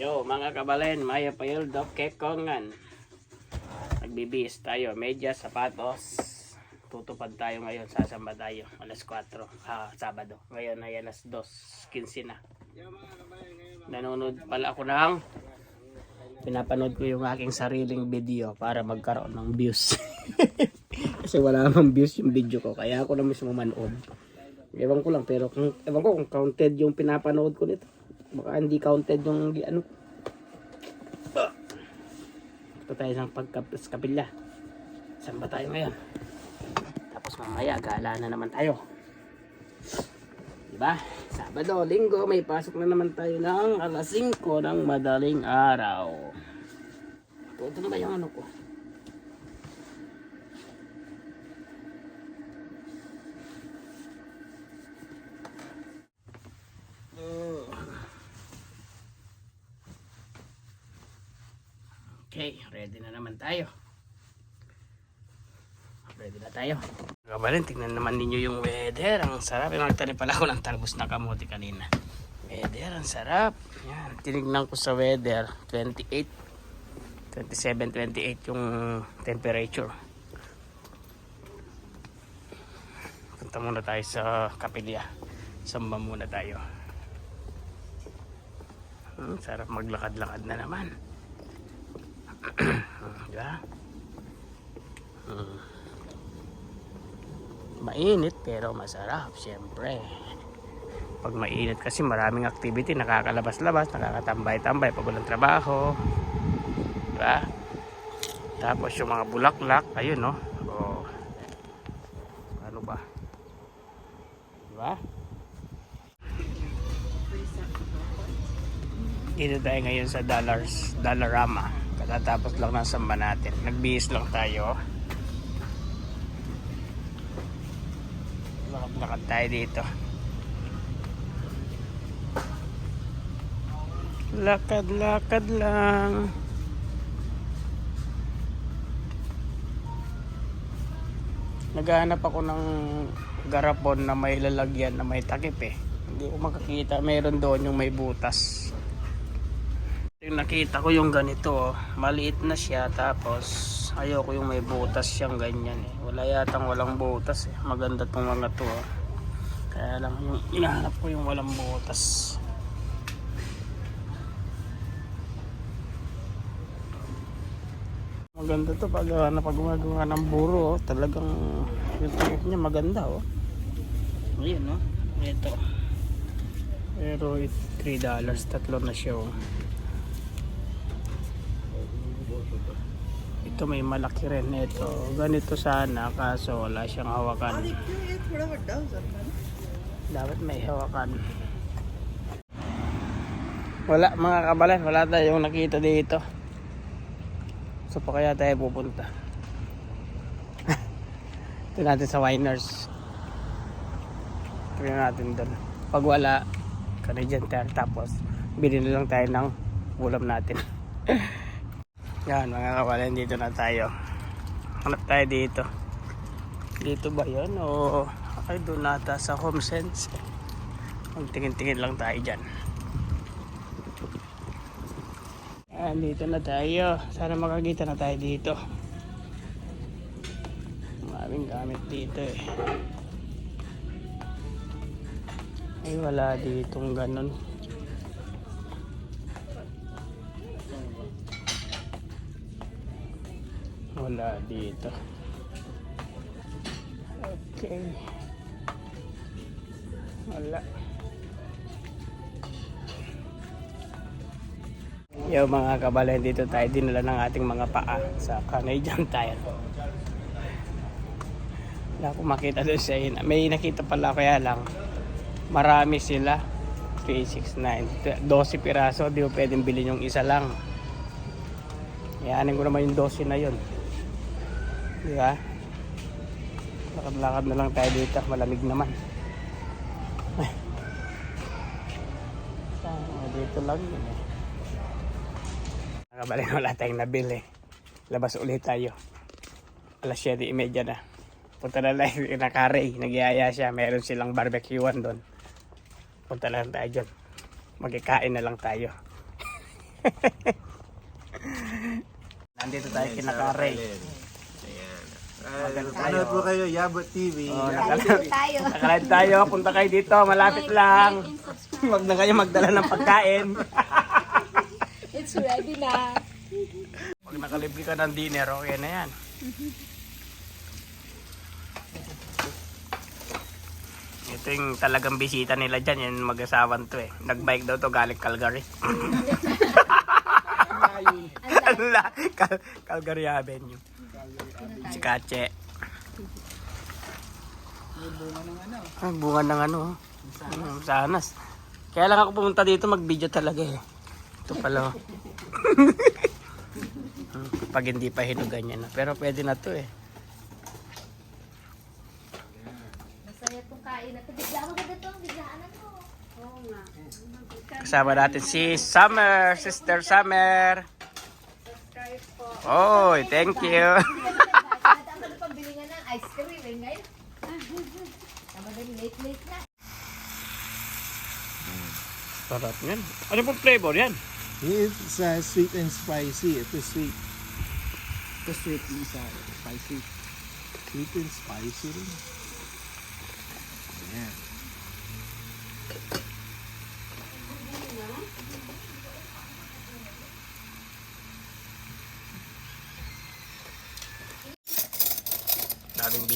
Yo, mga kabalen, maya payol dok kekongan. Nagbibihis tayo, medyas, sapatos. Tutupad tayo ngayon, sasamba tayo. Alas 4, ah, Sabado. Ngayon ay alas 2, 15 na. Nanonood pala ako ng pinapanood ko yung aking sariling video para magkaroon ng views. Kasi wala namang views yung video ko, kaya ako na mismo manood. Ewan ko lang, pero kung, ewan ko kung counted yung pinapanood ko nito. Baka hindi counted yung ano. Ah. Ito tayo ng pagkapilya. Saan ba tayo ngayon? Tapos mamaya, gala na naman tayo. Diba? Sabado, linggo, may pasok na naman tayo ng alas 5 ng madaling araw. Ito, ito na ba yung ano ko? Okay, ready na naman tayo. Ready na tayo. Kabalin, tingnan naman ninyo yung weather. Ang sarap. Yung nagtanim pala ako ng talbos na kamote kanina. Weather, ang sarap. Yan, tinignan ko sa weather. 28, 27, 28 yung temperature. Punta muna tayo sa kapilya. Samba muna tayo. Hmm, sarap maglakad-lakad na naman. Diba? Hmm. Mainit pero masarap, syempre. Pag mainit kasi maraming activity, nakakalabas-labas, nakakatambay-tambay pag walang trabaho. Diba? Tapos yung mga bulaklak, ayun no. Oh. Ano ba? Diba? Dito tayo ngayon sa Dollars, Dollarama. Katatapos lang ng samba natin. Nagbihis lang tayo. Lakad-lakad tayo dito. Lakad-lakad lang. Naghahanap ako ng garapon na may lalagyan na may takip eh. Hindi ko makakita. Meron doon yung may butas. Nakita ko yung ganito, oh. maliit na siya tapos ayoko yung may butas siyang ganyan eh. Wala yatang walang butas eh. Maganda tong mga to. oh. Kaya lang yung inahanap ko yung walang butas. Maganda to pag uh, napagumagawa ng buro, oh. talagang yung takip niya maganda oh. Ayun oh, ito. Pero it 3 dollars, tatlo na siya oh. ito may malaki rin. Ito ganito sana kaso wala siyang hawakan. Dapat may hawakan. Wala mga kabalan wala tayong nakita dito. So pa kaya tayo pupunta? Ito natin sa winers. Tignan natin doon pag wala Canadian tire tapos bilhin lang tayo ng ulam natin. Yan mga kabalan, dito na tayo. Hanap tayo dito. Dito ba yun? O ay doon nata sa home sense. Magtingin-tingin lang tayo dyan. Ayan, dito na tayo. Sana makakita na tayo dito. Maraming gamit dito eh. Ay wala ditong ganun. Wala dito. Okay. Wala. Yo mga kabalan, dito tayo dinala ng ating mga paa sa Canadian Tire. Wala akong makita doon sa ina. May nakita pala kaya lang. Marami sila. 3, 6, 9. 12 piraso. Di mo pwedeng bilhin yung isa lang. Yanin ko naman yung 12 na yun. Di ba? Lakad-lakad na lang tayo dito. Malamig naman. Ah, dito lang yun eh. Nakabalik wala tayong nabili. Labas ulit tayo. Alas 7.30 na. Punta na lang na Carey. Nagyaya siya. Meron silang barbecuean doon. Punta na lang tayo dyan. Magkikain na lang tayo. Nandito tayo kinakare. Tayo. Ano po kayo, Yabot TV. Oh, nakal- Nakalive tayo. Punta kayo dito. Malapit lang. Huwag na kayo magdala ng pagkain. It's ready na. Pag nakalibre ka ng dinner, okay na yan. Ito yung talagang bisita nila dyan, yan mag-asawan to eh. Nag-bike daw to galing Calgary. Calgary Avenue. Si Kache. Ay, bunga ng ano. Mm, Sanas. Kaya lang ako pumunta dito mag-video talaga eh. Ito pala. Pag hindi pa hinugan niya na. Pero pwede na to eh. Masaya tong kain na to. Bigla maganda to. Biglaan na to. Oo nga. Kasama natin si Summer, Sister Summer. Subscribe po. Oy, thank you. At ang ano pambili nga ng ice cream eh ngayon. Tama din late late na. Sarap yan. Ano pong flavor yan? It's uh, sweet and spicy. Ito sweet. The sweet isa, spicy. Sweet and spicy rin. Ayan.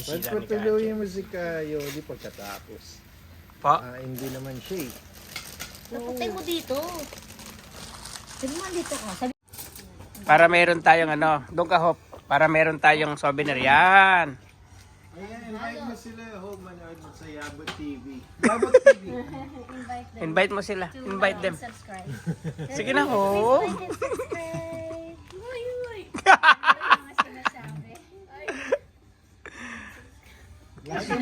Pag bisita ni Kache. patuloy mo si Kayoli pagkatapos. Po, Ah, hindi naman siya eh. Naputay mo dito. Sabi mo dito ka. Sabi para meron tayong ano, doon ka hop. Para meron tayong souvenir. Yan. Ayan, invite mo sila home manood mo sa Yabot TV. Yabot TV. invite them Invite mo sila. Invite uh, them. subscribe. Sige na ho. Like and subscribe.